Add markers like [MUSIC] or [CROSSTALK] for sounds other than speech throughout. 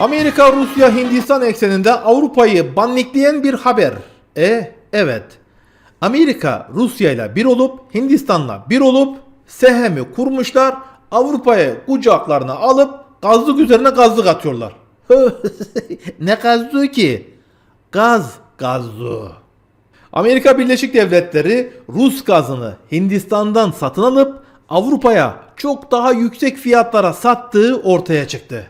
Amerika, Rusya, Hindistan ekseninde Avrupa'yı bannikleyen bir haber. E evet. Amerika Rusya ile bir olup Hindistan'la bir olup sehemi kurmuşlar. Avrupa'yı kucaklarına alıp gazlık üzerine gazlık atıyorlar. [LAUGHS] ne gazlığı ki? Gaz gazlığı. Amerika Birleşik Devletleri Rus gazını Hindistan'dan satın alıp Avrupa'ya çok daha yüksek fiyatlara sattığı ortaya çıktı.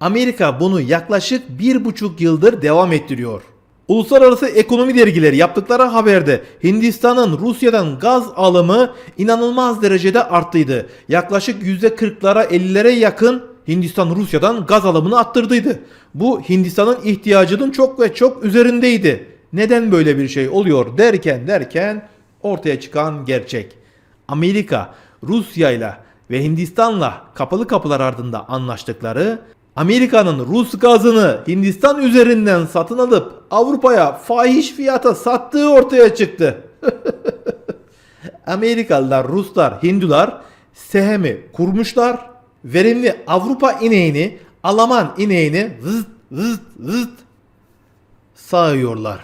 Amerika bunu yaklaşık bir buçuk yıldır devam ettiriyor. Uluslararası ekonomi dergileri yaptıkları haberde Hindistan'ın Rusya'dan gaz alımı inanılmaz derecede arttıydı. Yaklaşık %40'lara 50'lere yakın Hindistan Rusya'dan gaz alımını arttırdıydı. Bu Hindistan'ın ihtiyacının çok ve çok üzerindeydi. Neden böyle bir şey oluyor derken derken ortaya çıkan gerçek. Amerika Rusya ile ve Hindistan'la kapalı kapılar ardında anlaştıkları Amerika'nın Rus gazını Hindistan üzerinden satın alıp Avrupa'ya fahiş fiyata sattığı ortaya çıktı. [LAUGHS] Amerikalılar, Ruslar, Hindular sehemi kurmuşlar. Verimli Avrupa ineğini, Alman ineğini zıt zıt zıt sağıyorlar.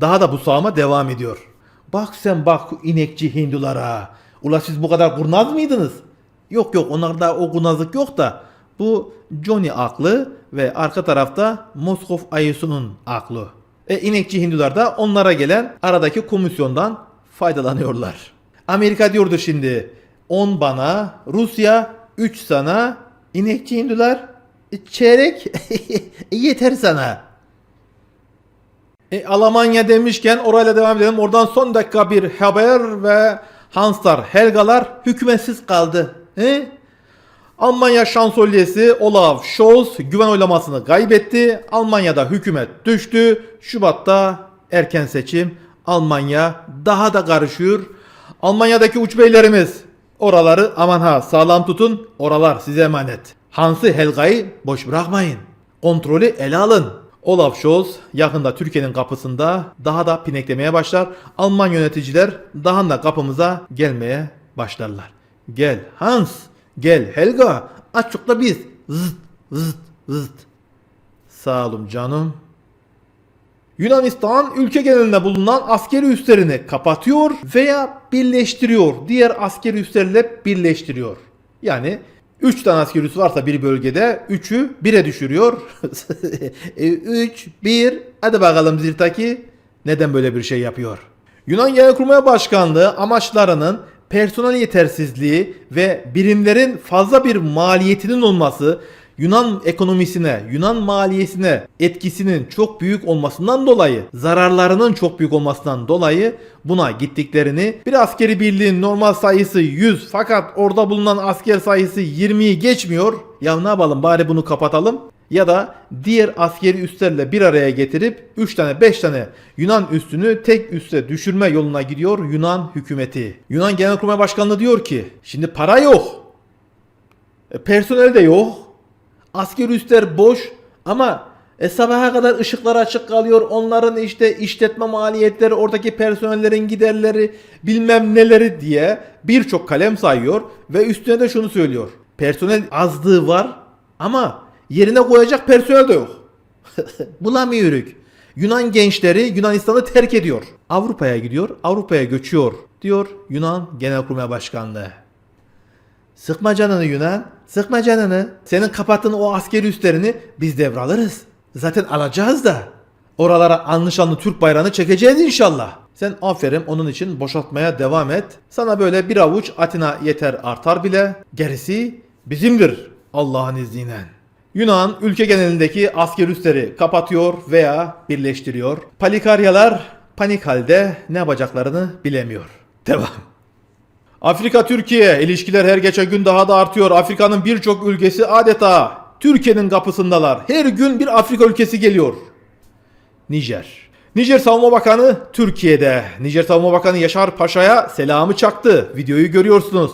Daha da bu sağma devam ediyor. Bak sen bak inekçi Hindulara. Ula siz bu kadar kurnaz mıydınız? Yok yok onlarda o kurnazlık yok da bu Johnny aklı ve arka tarafta Moskov ayısunun aklı. E inekçi Hindular da onlara gelen aradaki komisyondan faydalanıyorlar. Amerika diyordu şimdi 10 bana, Rusya 3 sana, inekçi Hindular e, çeyrek [LAUGHS] yeter sana. E, Almanya demişken orayla devam edelim. Oradan son dakika bir haber ve Hanslar, Helgalar hükümetsiz kaldı. E? Almanya şansölyesi Olaf Scholz güven oylamasını kaybetti. Almanya'da hükümet düştü. Şubat'ta erken seçim. Almanya daha da karışıyor. Almanya'daki uç beylerimiz oraları aman ha sağlam tutun. Oralar size emanet. Hans'ı Helga'yı boş bırakmayın. Kontrolü ele alın. Olaf Scholz yakında Türkiye'nin kapısında daha da pineklemeye başlar. Alman yöneticiler daha da kapımıza gelmeye başlarlar. Gel Hans, gel Helga, açıkla biz. Zıt, zıt, zıt. Sağ olun canım. Yunanistan ülke genelinde bulunan askeri üslerini kapatıyor veya birleştiriyor. Diğer askeri üslerle birleştiriyor. Yani 3 tane askeri üs varsa bir bölgede 3'ü 1'e düşürüyor. [LAUGHS] 3, 1 hadi bakalım Zirtaki neden böyle bir şey yapıyor? Yunan Genelkurmay Başkanlığı amaçlarının personel yetersizliği ve birimlerin fazla bir maliyetinin olması Yunan ekonomisine, Yunan maliyesine etkisinin çok büyük olmasından dolayı, zararlarının çok büyük olmasından dolayı buna gittiklerini, bir askeri birliğin normal sayısı 100 fakat orada bulunan asker sayısı 20'yi geçmiyor. Ya ne yapalım bari bunu kapatalım ya da diğer askeri üslerle bir araya getirip 3 tane 5 tane Yunan üstünü tek üste düşürme yoluna gidiyor Yunan hükümeti. Yunan Genelkurmay Başkanlığı diyor ki şimdi para yok. E, personel de yok. Asker üsler boş ama e, sabaha kadar ışıklar açık kalıyor. Onların işte işletme maliyetleri, oradaki personellerin giderleri, bilmem neleri diye birçok kalem sayıyor ve üstüne de şunu söylüyor. Personel azlığı var ama yerine koyacak personel de yok. [LAUGHS] Bulamıyoruz. Yunan gençleri Yunanistan'ı terk ediyor. Avrupa'ya gidiyor, Avrupa'ya göçüyor diyor Yunan Genelkurmay Başkanlığı. Sıkma canını Yunan. Sıkma canını. Senin kapattığın o askeri üslerini biz devralırız. Zaten alacağız da. Oralara anlı şanlı Türk bayrağını çekeceğiz inşallah. Sen aferin onun için boşaltmaya devam et. Sana böyle bir avuç Atina yeter artar bile. Gerisi bizimdir Allah'ın izniyle. Yunan ülke genelindeki asker üsleri kapatıyor veya birleştiriyor. Palikaryalar panik halde ne yapacaklarını bilemiyor. Devam. Afrika Türkiye ilişkiler her geçen gün daha da artıyor. Afrika'nın birçok ülkesi adeta Türkiye'nin kapısındalar. Her gün bir Afrika ülkesi geliyor. Nijer. Nijer Savunma Bakanı Türkiye'de. Nijer Savunma Bakanı Yaşar Paşa'ya selamı çaktı. Videoyu görüyorsunuz.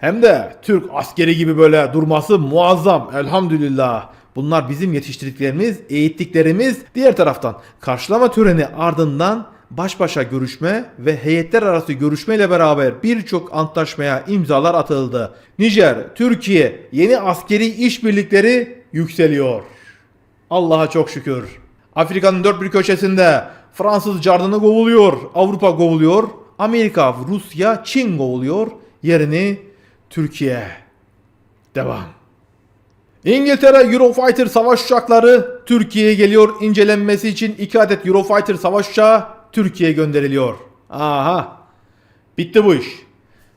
Hem de Türk askeri gibi böyle durması muazzam. Elhamdülillah. Bunlar bizim yetiştirdiklerimiz, eğittiklerimiz. Diğer taraftan karşılama töreni ardından baş başa görüşme ve heyetler arası görüşme ile beraber birçok antlaşmaya imzalar atıldı. Nijer, Türkiye yeni askeri işbirlikleri yükseliyor. Allah'a çok şükür. Afrika'nın dört bir köşesinde Fransız cardını kovuluyor, Avrupa kovuluyor, Amerika, Rusya, Çin kovuluyor. Yerini Türkiye. Devam. İngiltere Eurofighter savaş uçakları Türkiye'ye geliyor. İncelenmesi için 2 adet Eurofighter savaş uçağı Türkiye'ye gönderiliyor. Aha. Bitti bu iş.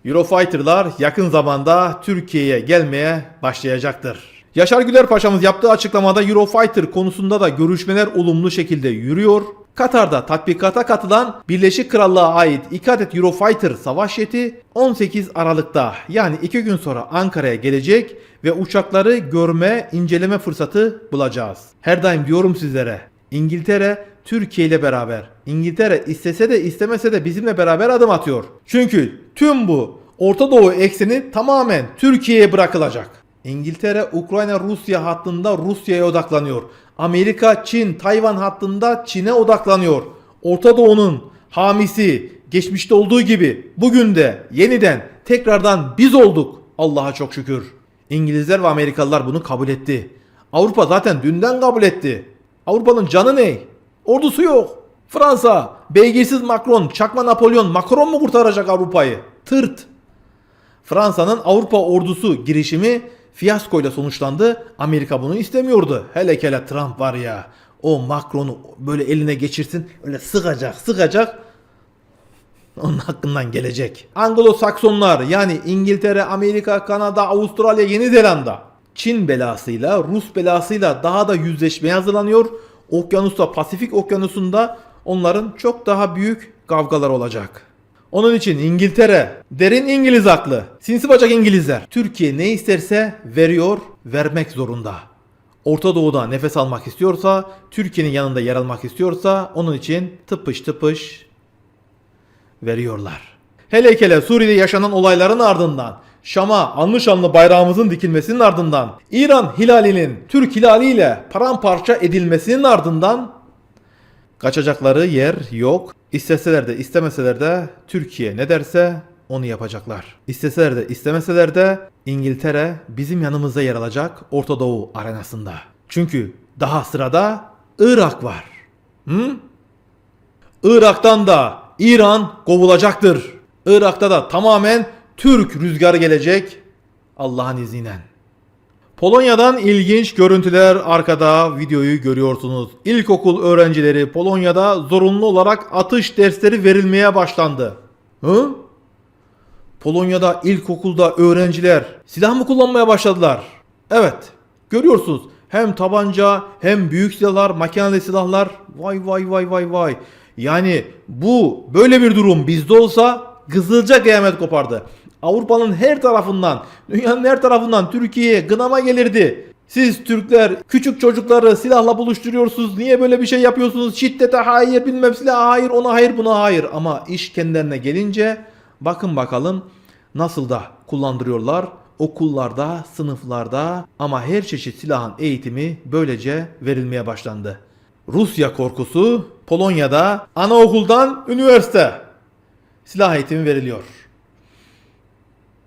Eurofighter'lar yakın zamanda Türkiye'ye gelmeye başlayacaktır. Yaşar Güler Paşa'mız yaptığı açıklamada Eurofighter konusunda da görüşmeler olumlu şekilde yürüyor. Katar'da tatbikata katılan Birleşik Krallığa ait 2 adet Eurofighter savaş jeti 18 Aralık'ta yani 2 gün sonra Ankara'ya gelecek ve uçakları görme, inceleme fırsatı bulacağız. Her daim diyorum sizlere İngiltere Türkiye ile beraber. İngiltere istese de istemese de bizimle beraber adım atıyor. Çünkü tüm bu Orta Doğu ekseni tamamen Türkiye'ye bırakılacak. İngiltere Ukrayna-Rusya hattında Rusya'ya odaklanıyor. Amerika, Çin, Tayvan hattında Çin'e odaklanıyor. Orta Doğu'nun hamisi geçmişte olduğu gibi bugün de yeniden tekrardan biz olduk. Allah'a çok şükür. İngilizler ve Amerikalılar bunu kabul etti. Avrupa zaten dünden kabul etti. Avrupa'nın canı ne? Ordusu yok. Fransa, beygirsiz Macron, çakma Napolyon, Macron mu kurtaracak Avrupa'yı? Tırt. Fransa'nın Avrupa ordusu girişimi fiyaskoyla sonuçlandı. Amerika bunu istemiyordu. Hele hele Trump var ya. O Macron'u böyle eline geçirsin. Öyle sıkacak sıkacak. Onun hakkından gelecek. Anglo-Saksonlar yani İngiltere, Amerika, Kanada, Avustralya, Yeni Zelanda. Çin belasıyla, Rus belasıyla daha da yüzleşmeye hazırlanıyor. Okyanusta, Pasifik Okyanusu'nda onların çok daha büyük kavgalar olacak. Onun için İngiltere, derin İngiliz aklı, sinsi bacak İngilizler. Türkiye ne isterse veriyor, vermek zorunda. Orta Doğu'da nefes almak istiyorsa, Türkiye'nin yanında yer almak istiyorsa onun için tıpış tıpış veriyorlar. Hele hele Suriye'de yaşanan olayların ardından, Şam'a anlı şanlı bayrağımızın dikilmesinin ardından, İran hilalinin Türk hilaliyle paramparça edilmesinin ardından kaçacakları yer yok. İsteseler de istemeseler de Türkiye ne derse onu yapacaklar. İsteseler de istemeseler de İngiltere bizim yanımızda yer alacak Orta Doğu arenasında. Çünkü daha sırada Irak var. Hı? Irak'tan da İran kovulacaktır. Irak'ta da tamamen Türk rüzgarı gelecek Allah'ın izniyle. Polonya'dan ilginç görüntüler arkada videoyu görüyorsunuz. İlkokul öğrencileri Polonya'da zorunlu olarak atış dersleri verilmeye başlandı. Hı? Polonya'da ilkokulda öğrenciler silah mı kullanmaya başladılar? Evet. Görüyorsunuz. Hem tabanca hem büyük silahlar, makinalı silahlar. Vay vay vay vay vay. Yani bu böyle bir durum bizde olsa Kızılca kıyamet kopardı. Avrupa'nın her tarafından, dünyanın her tarafından Türkiye'ye gınama gelirdi. Siz Türkler küçük çocukları silahla buluşturuyorsunuz. Niye böyle bir şey yapıyorsunuz? Şiddete hayır, bilmem silah hayır, ona hayır, buna hayır. Ama iş kendilerine gelince bakın bakalım nasıl da kullandırıyorlar. Okullarda, sınıflarda ama her çeşit silahın eğitimi böylece verilmeye başlandı. Rusya korkusu Polonya'da anaokuldan üniversite silah eğitimi veriliyor.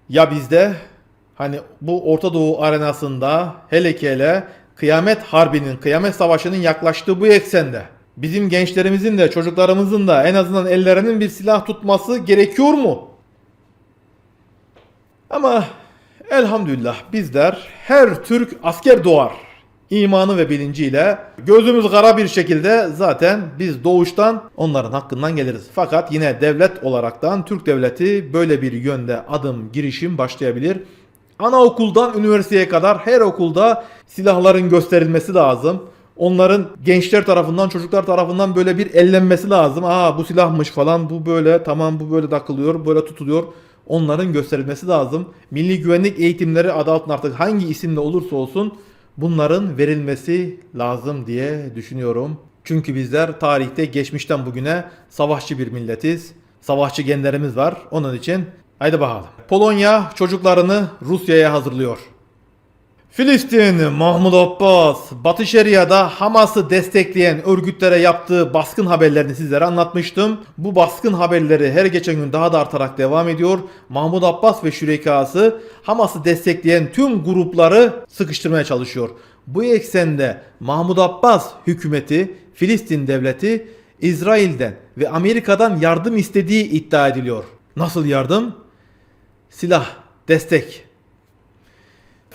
Ya bizde hani bu Orta Doğu arenasında hele ki hele kıyamet harbinin, kıyamet savaşının yaklaştığı bu eksende bizim gençlerimizin de çocuklarımızın da en azından ellerinin bir silah tutması gerekiyor mu? Ama elhamdülillah bizler her Türk asker doğar imanı ve bilinciyle gözümüz kara bir şekilde zaten biz doğuştan onların hakkından geliriz. Fakat yine devlet olaraktan Türk devleti böyle bir yönde adım girişim başlayabilir. Anaokuldan üniversiteye kadar her okulda silahların gösterilmesi lazım. Onların gençler tarafından, çocuklar tarafından böyle bir ellenmesi lazım. Aa bu silahmış falan, bu böyle, tamam bu böyle takılıyor, böyle tutuluyor. Onların gösterilmesi lazım. Milli güvenlik eğitimleri adı altında artık hangi isimle olursa olsun bunların verilmesi lazım diye düşünüyorum. Çünkü bizler tarihte geçmişten bugüne savaşçı bir milletiz. Savaşçı genlerimiz var. Onun için haydi bakalım. Polonya çocuklarını Rusya'ya hazırlıyor. Filistin, Mahmut Abbas, Batı Şeria'da Hamas'ı destekleyen örgütlere yaptığı baskın haberlerini sizlere anlatmıştım. Bu baskın haberleri her geçen gün daha da artarak devam ediyor. Mahmut Abbas ve şürekası Hamas'ı destekleyen tüm grupları sıkıştırmaya çalışıyor. Bu eksende Mahmud Abbas hükümeti, Filistin devleti İsrail'den ve Amerika'dan yardım istediği iddia ediliyor. Nasıl yardım? Silah, destek.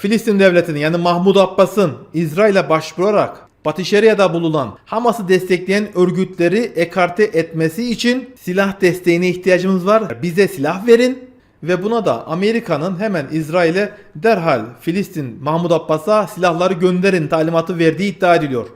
Filistin devletinin yani Mahmud Abbas'ın İsrail'e başvurarak Batı Şeria'da bulunan Hamas'ı destekleyen örgütleri ekarte etmesi için silah desteğine ihtiyacımız var. Bize silah verin ve buna da Amerika'nın hemen İsrail'e derhal Filistin Mahmud Abbas'a silahları gönderin talimatı verdiği iddia ediliyor.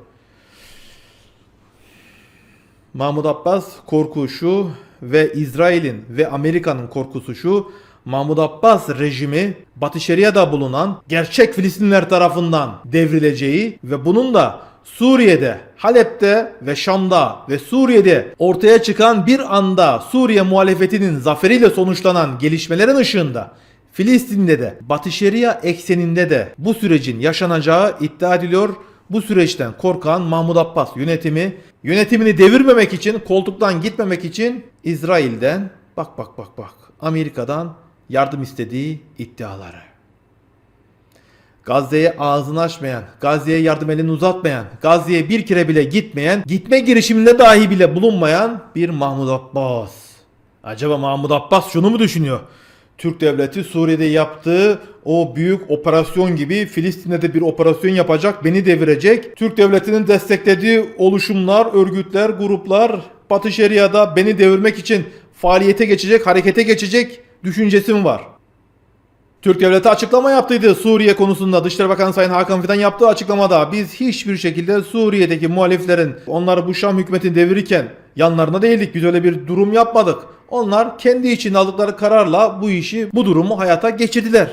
Mahmud Abbas korku şu ve İsrail'in ve Amerika'nın korkusu şu. Mahmud Abbas rejimi Batı Şeria'da bulunan gerçek Filistinler tarafından devrileceği ve bunun da Suriye'de, Halep'te ve Şam'da ve Suriye'de ortaya çıkan bir anda Suriye muhalefetinin zaferiyle sonuçlanan gelişmelerin ışığında Filistin'de de Batı Şeria ekseninde de bu sürecin yaşanacağı iddia ediliyor. Bu süreçten korkan Mahmud Abbas yönetimi yönetimini devirmemek için, koltuktan gitmemek için İsrail'den bak bak bak bak Amerika'dan yardım istediği iddiaları. Gazze'ye ağzını açmayan, Gazze'ye yardım elini uzatmayan, Gazze'ye bir kere bile gitmeyen, gitme girişiminde dahi bile bulunmayan bir Mahmud Abbas. Acaba Mahmud Abbas şunu mu düşünüyor? Türk devleti Suriye'de yaptığı o büyük operasyon gibi Filistin'de de bir operasyon yapacak, beni devirecek. Türk devletinin desteklediği oluşumlar, örgütler, gruplar Batı Şeria'da beni devirmek için faaliyete geçecek, harekete geçecek düşüncesi mi var? Türk devleti açıklama yaptıydı Suriye konusunda. Dışişleri Bakanı Sayın Hakan Fidan yaptığı açıklamada biz hiçbir şekilde Suriye'deki muhaliflerin onları bu Şam hükümetini devirirken yanlarına değildik. Biz öyle bir durum yapmadık. Onlar kendi için aldıkları kararla bu işi, bu durumu hayata geçirdiler.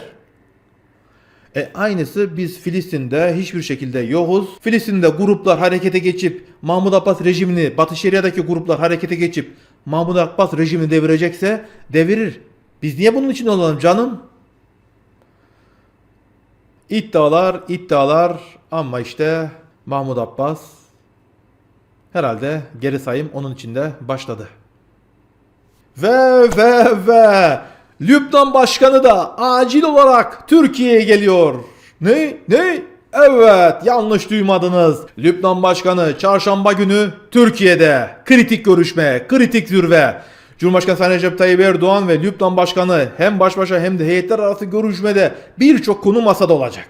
E aynısı biz Filistin'de hiçbir şekilde yokuz. Filistin'de gruplar harekete geçip Mahmud Abbas rejimini, Batı Şeria'daki gruplar harekete geçip Mahmud Abbas rejimini devirecekse devirir. Biz niye bunun için olalım canım? İddialar, iddialar ama işte Mahmud Abbas herhalde geri sayım onun içinde başladı. Ve ve ve Lübnan Başkanı da acil olarak Türkiye'ye geliyor. Ne? Ne? Evet yanlış duymadınız. Lübnan Başkanı çarşamba günü Türkiye'de. Kritik görüşme, kritik zirve. Cumhurbaşkanı Sayın Recep Tayyip Erdoğan ve Lübnan Başkanı hem baş başa hem de heyetler arası görüşmede birçok konu masada olacak.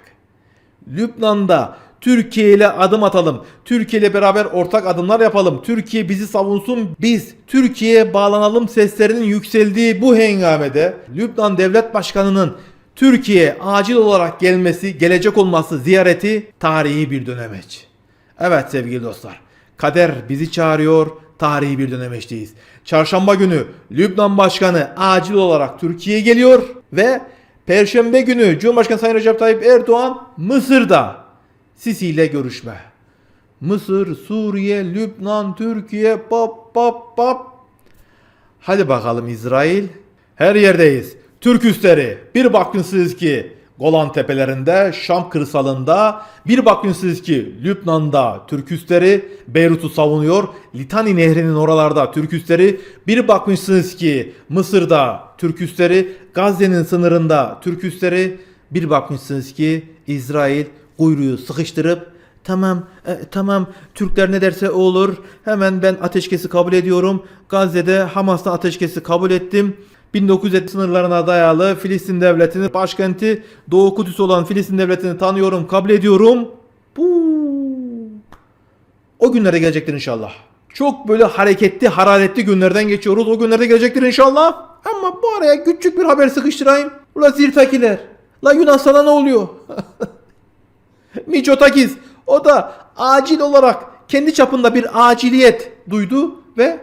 Lübnan'da Türkiye ile adım atalım. Türkiye ile beraber ortak adımlar yapalım. Türkiye bizi savunsun. Biz Türkiye'ye bağlanalım seslerinin yükseldiği bu hengamede Lübnan Devlet Başkanı'nın Türkiye'ye acil olarak gelmesi, gelecek olması ziyareti tarihi bir dönemeç. Evet sevgili dostlar. Kader bizi çağırıyor. Tarihi bir dönemeçteyiz. Çarşamba günü Lübnan Başkanı acil olarak Türkiye'ye geliyor ve Perşembe günü Cumhurbaşkanı Sayın Recep Tayyip Erdoğan Mısır'da Sisi ile görüşme. Mısır, Suriye, Lübnan, Türkiye, pop pop pop. Hadi bakalım İsrail. Her yerdeyiz. Türk üsleri. Bir bakmışsınız ki Golan tepelerinde, Şam kırsalında, bir bakmışsınız ki Lübnan'da Türk üsleri Beyrut'u savunuyor. Litani nehrinin oralarda Türk üsleri, bir bakmışsınız ki Mısır'da Türk üsleri, Gazze'nin sınırında Türk üsleri, bir bakmışsınız ki İsrail kuyruğu sıkıştırıp Tamam, e, tamam. Türkler ne derse o olur. Hemen ben ateşkesi kabul ediyorum. Gazze'de Hamas'ta ateşkesi kabul ettim. 1970 sınırlarına dayalı Filistin devletinin başkenti Doğu Kudüs olan Filistin devletini tanıyorum, kabul ediyorum. Bu o günlere gelecektir inşallah. Çok böyle hareketli, hararetli günlerden geçiyoruz. O günlerde gelecektir inşallah. Ama bu araya küçük bir haber sıkıştırayım. Ula Zirtakiler. La Yunanistan'a ne oluyor? [LAUGHS] Miçotakis. O da acil olarak kendi çapında bir aciliyet duydu ve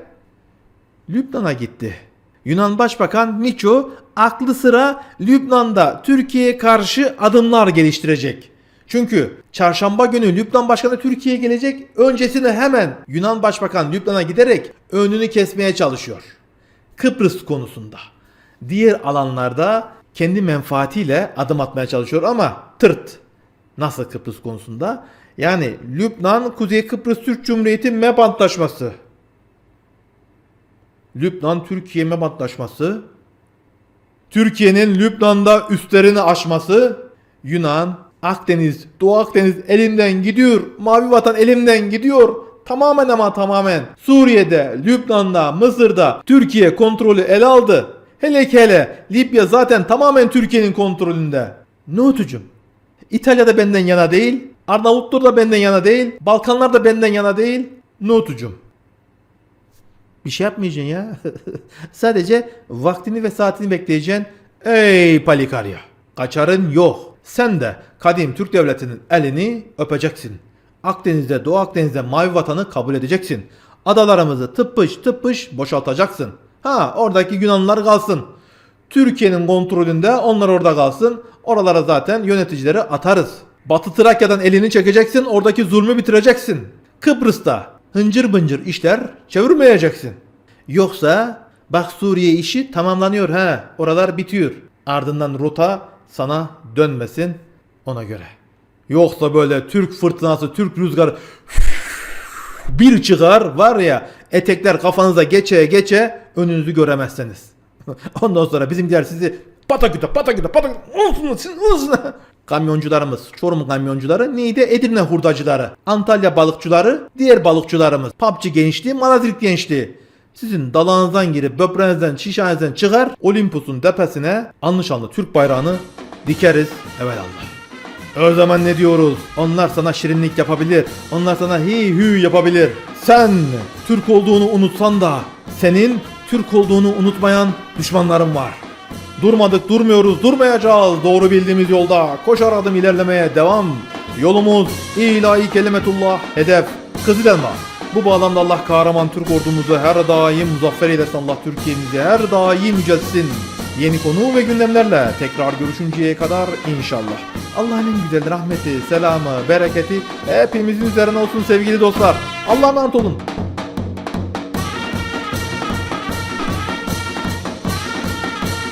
Lübnan'a gitti. Yunan Başbakan Miço aklı sıra Lübnan'da Türkiye'ye karşı adımlar geliştirecek. Çünkü çarşamba günü Lübnan Başkanı Türkiye'ye gelecek. Öncesinde hemen Yunan Başbakan Lübnan'a giderek önünü kesmeye çalışıyor. Kıbrıs konusunda. Diğer alanlarda kendi menfaatiyle adım atmaya çalışıyor ama tırt. Nasıl Kıbrıs konusunda? Yani Lübnan Kuzey Kıbrıs Türk Cumhuriyeti MEP Antlaşması. Lübnan Türkiye MEP Antlaşması. Türkiye'nin Lübnan'da üstlerini aşması. Yunan Akdeniz, Doğu Akdeniz elimden gidiyor. Mavi vatan elimden gidiyor. Tamamen ama tamamen. Suriye'de, Lübnan'da, Mısır'da Türkiye kontrolü ele aldı. Hele ki hele Libya zaten tamamen Türkiye'nin kontrolünde. Nutucum. İtalya da benden yana değil. Arnavutlar da benden yana değil. Balkanlar da benden yana değil. Nutucum. Bir şey yapmayacaksın ya. [LAUGHS] Sadece vaktini ve saatini bekleyeceksin. Ey Palikarya. Kaçarın yok. Sen de kadim Türk devletinin elini öpeceksin. Akdeniz'de, Doğu Akdeniz'de mavi vatanı kabul edeceksin. Adalarımızı tıpış tıpış boşaltacaksın. Ha oradaki Yunanlılar kalsın. Türkiye'nin kontrolünde onlar orada kalsın. Oralara zaten yöneticileri atarız. Batı Trakya'dan elini çekeceksin. Oradaki zulmü bitireceksin. Kıbrıs'ta hıncır bıncır işler çevirmeyeceksin. Yoksa bak Suriye işi tamamlanıyor ha. Oralar bitiyor. Ardından rota sana dönmesin ona göre. Yoksa böyle Türk fırtınası, Türk rüzgarı [LAUGHS] bir çıkar var ya etekler kafanıza geçe geçe önünüzü göremezseniz. [LAUGHS] Ondan sonra bizimkiler sizi pataküte pataküte pataküte olsun sizin olsun. Kamyoncularımız, Çorum kamyoncuları, Niğde Edirne hurdacıları, Antalya balıkçıları, diğer balıkçılarımız, PUBG gençliği, Malazgirt gençliği. Sizin dalağınızdan girip böbreğinizden, şişhanenizden çıkar, Olympus'un tepesine anlı Türk bayrağını dikeriz evelallah. O zaman ne diyoruz? Onlar sana şirinlik yapabilir. Onlar sana hi hü yapabilir. Sen Türk olduğunu unutsan da senin Türk olduğunu unutmayan düşmanların var. Durmadık durmuyoruz durmayacağız doğru bildiğimiz yolda koşar adım ilerlemeye devam. Yolumuz ilahi kelimetullah hedef Kızıl Elma. Bu bağlamda Allah kahraman Türk ordumuzu her daim muzaffer eylesin Allah Türkiye'mizi her daim yücelsin. Yeni konu ve gündemlerle tekrar görüşünceye kadar inşallah. Allah'ın güzel rahmeti, selamı, bereketi hepimizin üzerine olsun sevgili dostlar. Allah'a emanet olun.